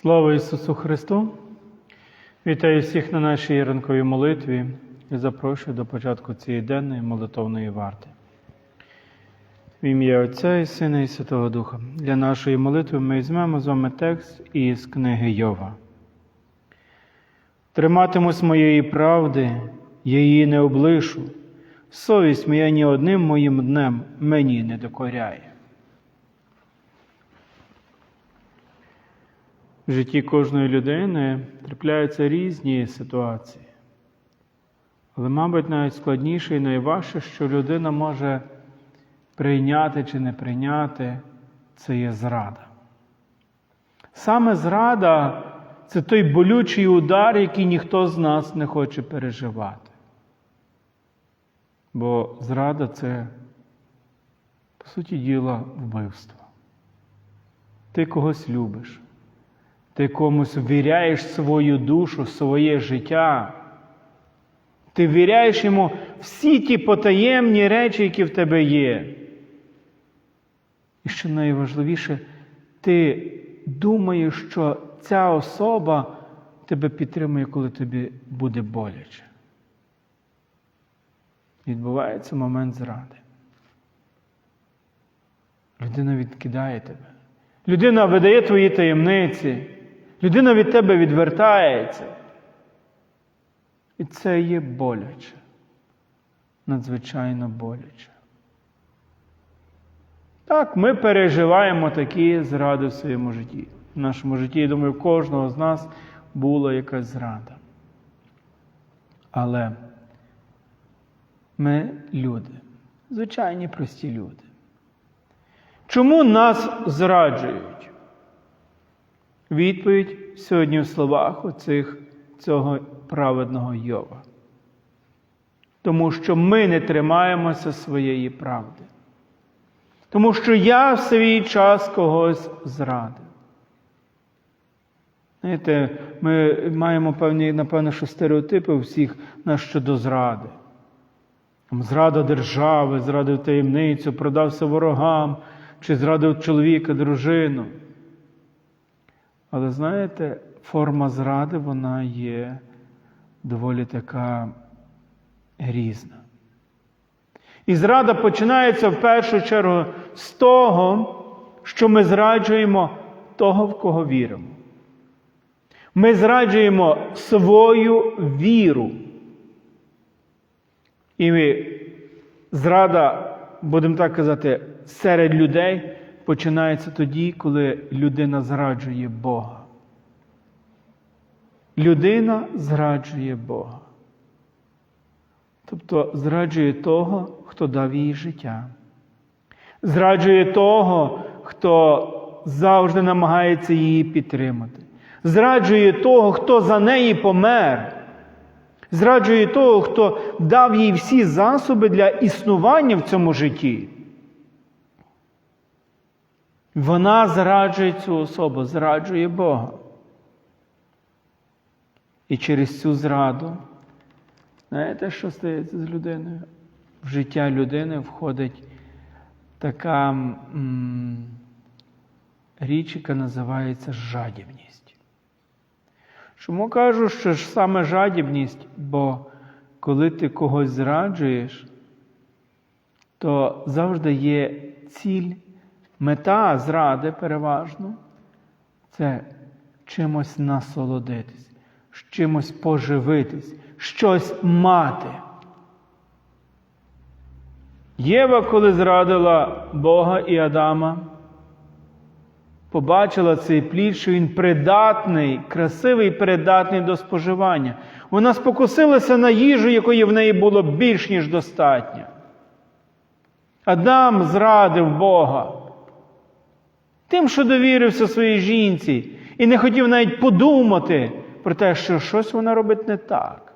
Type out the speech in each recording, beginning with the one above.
Слава Ісусу Христу! Вітаю всіх на нашій ранковій молитві і запрошую до початку цієї денної молитовної варти. В ім'я Отця і Сина і Святого Духа. Для нашої молитви ми візьмемо з вами текст із книги Йова. Триматимусь моєї правди, її не облишу. Совість моя ні одним моїм днем мені не докоряє. В житті кожної людини трапляються різні ситуації. Але, мабуть, найскладніше і найважче, що людина може прийняти чи не прийняти, це є зрада. Саме зрада це той болючий удар, який ніхто з нас не хоче переживати. Бо зрада це, по суті діла, вбивство. Ти когось любиш. Ти комусь ввіряєш свою душу, своє життя. Ти ввіряєш йому всі ті потаємні речі, які в тебе є. І що найважливіше, ти думаєш, що ця особа тебе підтримує, коли тобі буде боляче. Відбувається момент зради. Людина відкидає тебе. Людина видає твої таємниці. Людина від тебе відвертається. І це є боляче. Надзвичайно боляче. Так, ми переживаємо такі зради в своєму житті. В нашому житті, я думаю, в кожного з нас була якась зрада. Але ми люди, звичайні прості люди. Чому нас зраджують? Відповідь сьогодні в словах оцих, цього праведного Йова. Тому що ми не тримаємося своєї правди. Тому що я в свій час когось зрадив. Знаєте, ми маємо певні, напевно, що стереотипи всіх нас щодо зради. Зрада держави, зрадив таємницю, продався ворогам, чи зрадив чоловіка, дружину. Але знаєте, форма зради вона є доволі така різна. І зрада починається в першу чергу з того, що ми зраджуємо того, в кого віримо. Ми зраджуємо свою віру. І ми, зрада, будемо так казати, серед людей починається тоді, коли людина зраджує Бога. Людина зраджує Бога. Тобто зраджує того, хто дав їй життя. Зраджує того, хто завжди намагається її підтримати. Зраджує того, хто за неї помер. Зраджує того, хто дав їй всі засоби для існування в цьому житті. Вона зраджує цю особу, зраджує Бога. І через цю зраду, знаєте, що стається з людиною? В життя людини входить така м, річ, яка називається жадібність. Чому кажу, що ж саме жадібність? Бо коли ти когось зраджуєш, то завжди є ціль, мета зради переважно це чимось насолодитись, чимось поживитись, щось мати. Єва, коли зрадила Бога і Адама, побачила цей плід, що він придатний, красивий придатний до споживання. Вона спокусилася на їжу, якої в неї було більш ніж достатньо. Адам зрадив Бога. Тим, що довірився своїй жінці, і не хотів навіть подумати про те, що щось вона робить не так.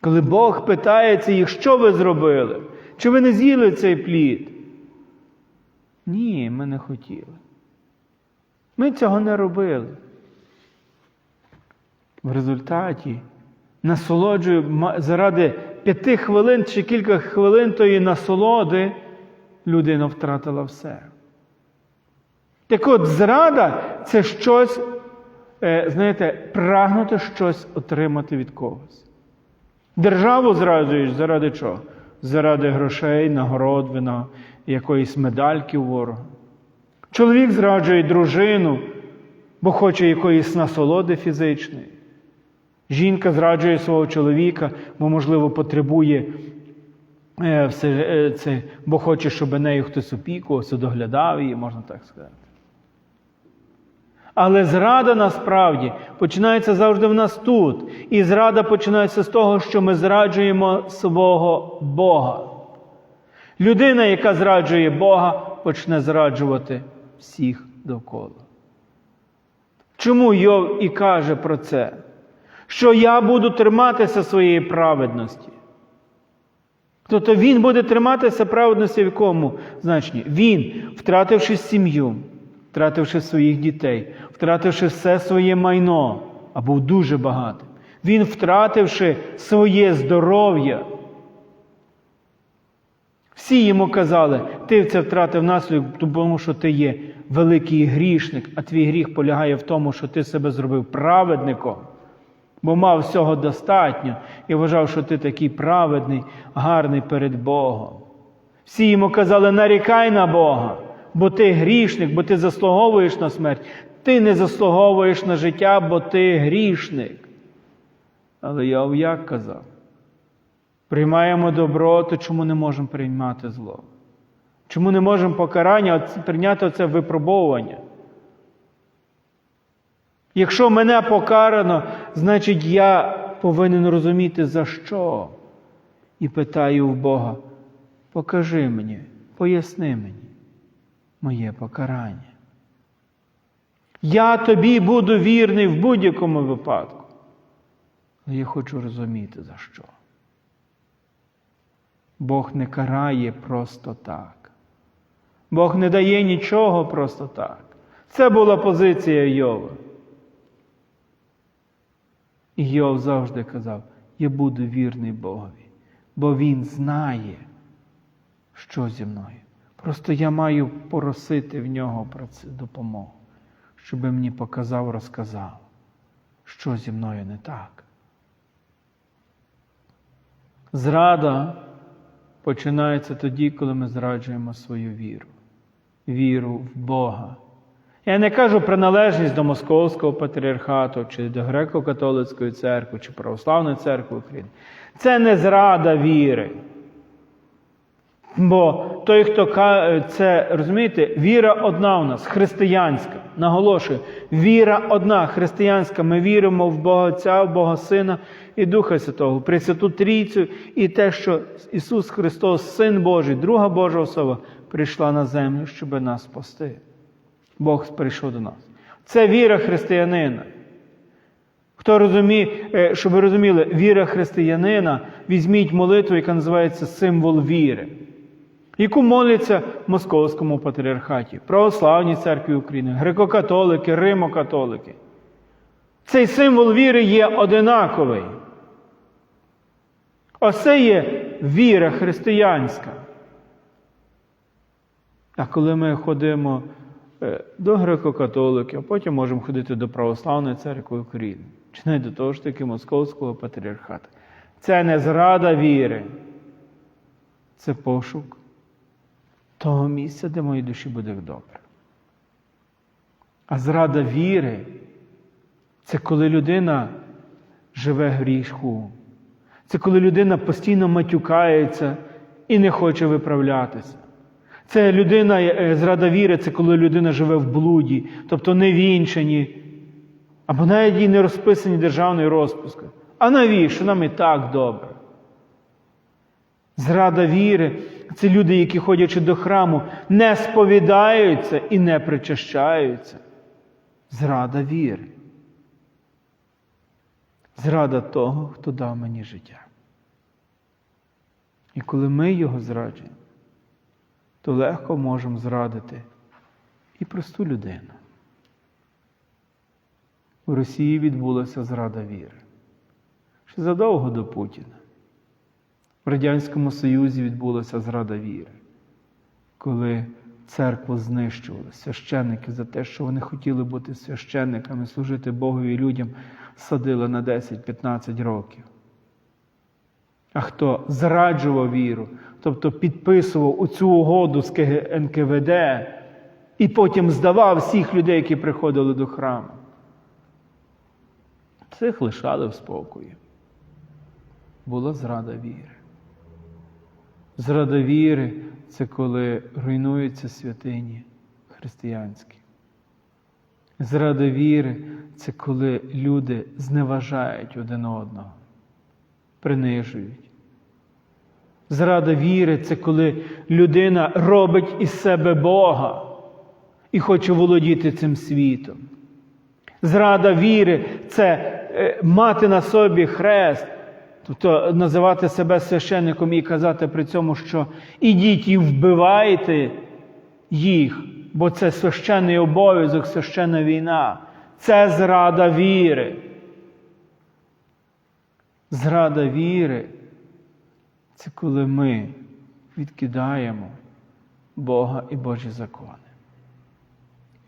Коли Бог питається їх, що ви зробили? Чи ви не з'їли цей плід? Ні, ми не хотіли. Ми цього не робили. В результаті насолоджую заради п'яти хвилин чи кілька хвилин тої насолоди людина втратила все. Так от, зрада це щось, е, знаєте, прагнути щось отримати від когось. Державу зраджуєш заради чого? Заради грошей, нагород, вина, якоїсь медальки ворога. Чоловік зраджує дружину, бо хоче якоїсь насолоди фізичної. Жінка зраджує свого чоловіка, бо, можливо, потребує е, все, е, це, бо хоче, щоб нею хтось опікувався, доглядав її, можна так сказати. Але зрада насправді починається завжди в нас тут. І зрада починається з того, що ми зраджуємо свого Бога. Людина, яка зраджує Бога, почне зраджувати всіх довкола. Чому Йов і каже про це? Що я буду триматися своєї праведності. Тобто він буде триматися праведності в якому значенні? Він, втративши сім'ю, втративши своїх дітей, втративши все своє майно, а був дуже багатим, він, втративши своє здоров'я. Всі йому казали, ти це втратив наслідок, тому що ти є великий грішник, а твій гріх полягає в тому, що ти себе зробив праведником, бо мав всього достатньо і вважав, що ти такий праведний, гарний перед Богом. Всі йому казали, нарікай на Бога, бо ти грішник, бо ти заслуговуєш на смерть. Ти не заслуговуєш на життя, бо ти грішник. Але Йов як казав? Приймаємо добро, то чому не можемо приймати зло? Чому не можемо покарання прийняти це випробовування? Якщо мене покарано, значить я повинен розуміти за що. І питаю в Бога, покажи мені, поясни мені моє покарання. Я тобі буду вірний в будь-якому випадку. Але я хочу розуміти за що. Бог не карає просто так. Бог не дає нічого просто так. Це була позиція Йова. І Йов завжди казав: я буду вірний Богові, бо Він знає, що зі мною. Просто я маю просити в нього про це допомогу, щоб мені показав, розказав, що зі мною не так. Зрада починається тоді, коли ми зраджуємо свою віру, віру в Бога. Я не кажу приналежність до Московського патріархату, чи до Греко-католицької церкви, чи Православної церкви України. Це не зрада віри. Бо той, хто це, розумієте, віра одна у нас, християнська. Наголошую, віра одна, християнська. Ми віримо в Бога Отця, в Бога Сина і Духа Святого, Пресвяту Трійцю і те, що Ісус Христос, Син Божий, друга Божа особа, прийшла на землю, щоб нас спасти. Бог прийшов до нас. Це віра християнина. Хто розуміє, е, щоб ви розуміли, віра християнина, візьміть молитву, яка називається символ віри, яку моляться в Московському патріархаті, Православній церкві України, греко-католики, римо-католики. Цей символ віри є одинаковий. Ось це є віра християнська. А коли ми ходимо е, до греко-католиків, а потім можемо ходити до Православної церкви України, чи навіть до того ж таки Московського патріархату. Це не зрада віри, це пошук того місця, де моїй душі буде добре. А зрада віри це коли людина живе грішку. Це коли людина постійно матюкається і не хоче виправлятися. Це людина, е, зрада віри, це коли людина живе в блуді, тобто не вінчані, або навіть і не розписані державною розпискою. А навіщо? Нам і так добре. Зрада віри це люди, які, ходячи до храму, не сповідаються і не причащаються. Зрада віри. Зрада того, хто дав мені життя. І коли ми його зраджуємо, то легко можемо зрадити і просту людину. У Росії відбулася зрада віри. Ще задовго до Путіна. В Радянському Союзі відбулася зрада віри, коли церкву знищували, священники за те, що вони хотіли бути священниками, служити Богові людям, садили на 10-15 років. А хто зраджував віру, тобто підписував оцю угоду з НКВД і потім здавав всіх людей, які приходили до храму. Цих лишали в спокої. Була зрада віри. Зрада віри це коли руйнуються святині християнські. Зрада віри це коли люди зневажають один одного, принижують. Зрада віри це коли людина робить із себе Бога і хоче володіти цим світом. Зрада віри це е, мати на собі хрест, тобто називати себе священником і казати при цьому, що ідіть і вбивайте їх, бо це священний обов'язок, священна війна. Це зрада віри. Зрада віри це коли ми відкидаємо Бога і Божі закони.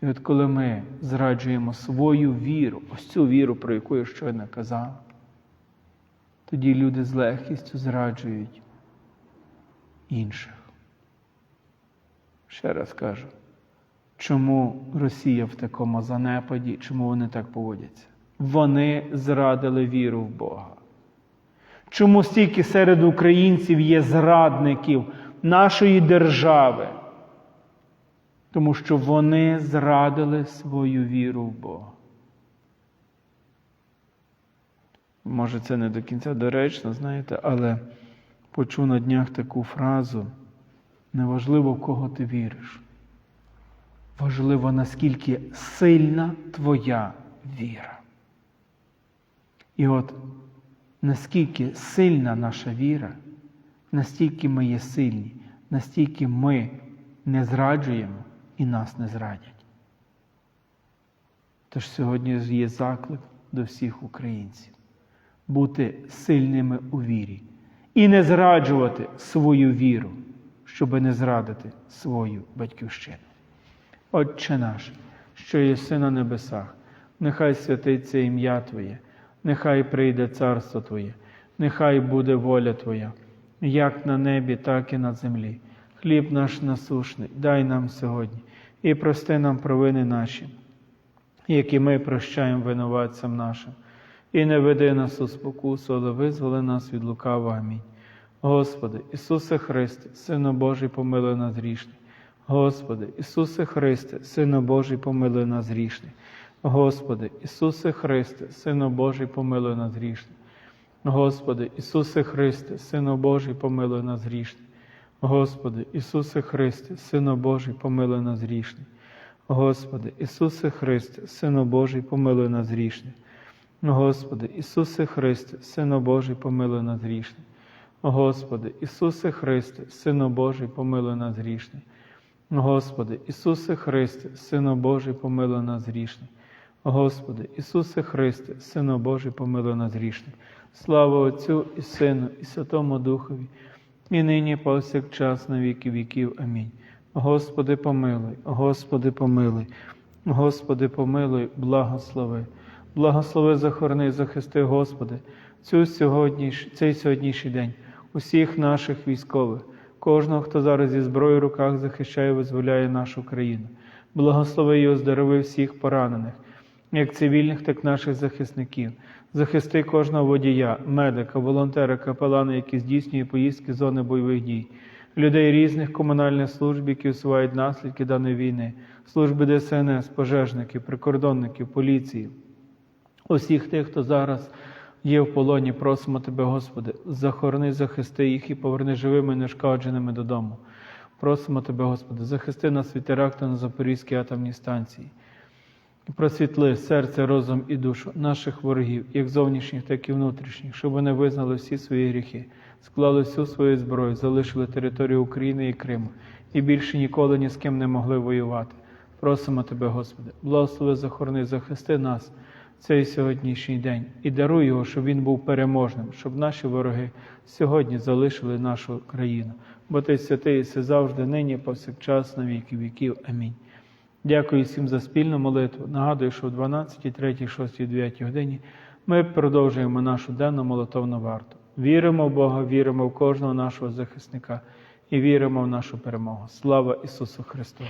І от коли ми зраджуємо свою віру, ось цю віру, про яку я щойно казав, тоді люди з легкістю зраджують інших. Ще раз кажу, чому Росія в такому занепаді, чому вони так поводяться? Вони зрадили віру в Бога. Чому стільки серед українців є зрадників нашої держави? Тому що вони зрадили свою віру в Бога. Може, це не до кінця доречно, знаєте, але почув на днях таку фразу: неважливо, в кого ти віриш. Важливо, наскільки сильна твоя віра. І от наскільки сильна наша віра, настільки ми є сильні, настільки ми не зраджуємо і нас не зрадять. Тож сьогодні є заклик до всіх українців бути сильними у вірі і не зраджувати свою віру, щоби не зрадити свою батьківщину. Отче наш, що єси на небесах, нехай святиться ім'я Твоє, нехай прийде царство Твоє, нехай буде воля Твоя, як на небі, так і на землі. Хліб наш насушний, дай нам сьогодні і прости нам провини наші, які ми прощаємо винуватцям нашим. І не веди нас у спокусу, але визволи нас від лукавого. Амінь. Господи, Ісусе Христе, Сину Божий, помилуй нас грішний. Господи, Ісусе Христе, Сину Божий, помилуй нас грішний. Господи, Ісусе Христе, Сину Божий, помилуй нас грішний. Господи, Ісусе Христе, Сину Божий, помилуй нас грішний. Господи, Ісусе Христе, Сину Божий, помилуй нас грішний. Господи, Ісусе Христе, Сину Божий, помилуй нас грішний. Господи, Ісусе Христе, Сину Божий, помилуй нас грішний. Господи, Ісусе Христе, Сину Божий, помилуй нас грішний. Господи, Ісусе Христе, Сину Божий, помилуй нас грішний. Господи, Ісусе Христе, Сину Божий, помилуй нас грішний. Слава Отцю і Сину, і Святому Духові, і нині, повсякчас, на віки віків. Амінь. Господи, помилуй, Господи, помилуй, Господи, помилуй, благослови. Благослови, захорони, захисти, Господи, цю сьогодніш, цей сьогоднішній день, усіх наших військових, кожного, хто зараз зі зброєю в руках захищає визволяє нашу країну. Благослови і оздорови всіх поранених, як цивільних, так і наших захисників. Захисти кожного водія, медика, волонтера, капелана, які здійснює поїздки зони бойових дій, людей різних комунальних служб, які усувають наслідки даної війни, служби ДСНС, пожежників, прикордонників, поліції. Усіх тих, хто зараз є в полоні, просимо Тебе, Господи, захорони, захисти їх і поверни живими, нешкодженими додому. Просимо Тебе, Господи, захисти нас від теракту на Запорізькій атомній станції. Просвітли серце, розум і душу наших ворогів, як зовнішніх, так і внутрішніх, щоб вони визнали всі свої гріхи, склали всю свою зброю, залишили територію України і Криму і більше ніколи ні з ким не могли воювати. Просимо Тебе, Господи, благослови, захорони, захисти нас цей сьогоднішній день і даруй його, щоб він був переможним, щоб наші вороги сьогодні залишили нашу країну. Бо ти святий, і все завжди, нині, повсякчас, на віки віків. Амінь. Дякую всім за спільну молитву. Нагадую, що о 12, 3, 6, 9 годині ми продовжуємо нашу денну молитовну варту. Віримо в Бога, віримо в кожного нашого захисника і віримо в нашу перемогу. Слава Ісусу Христу!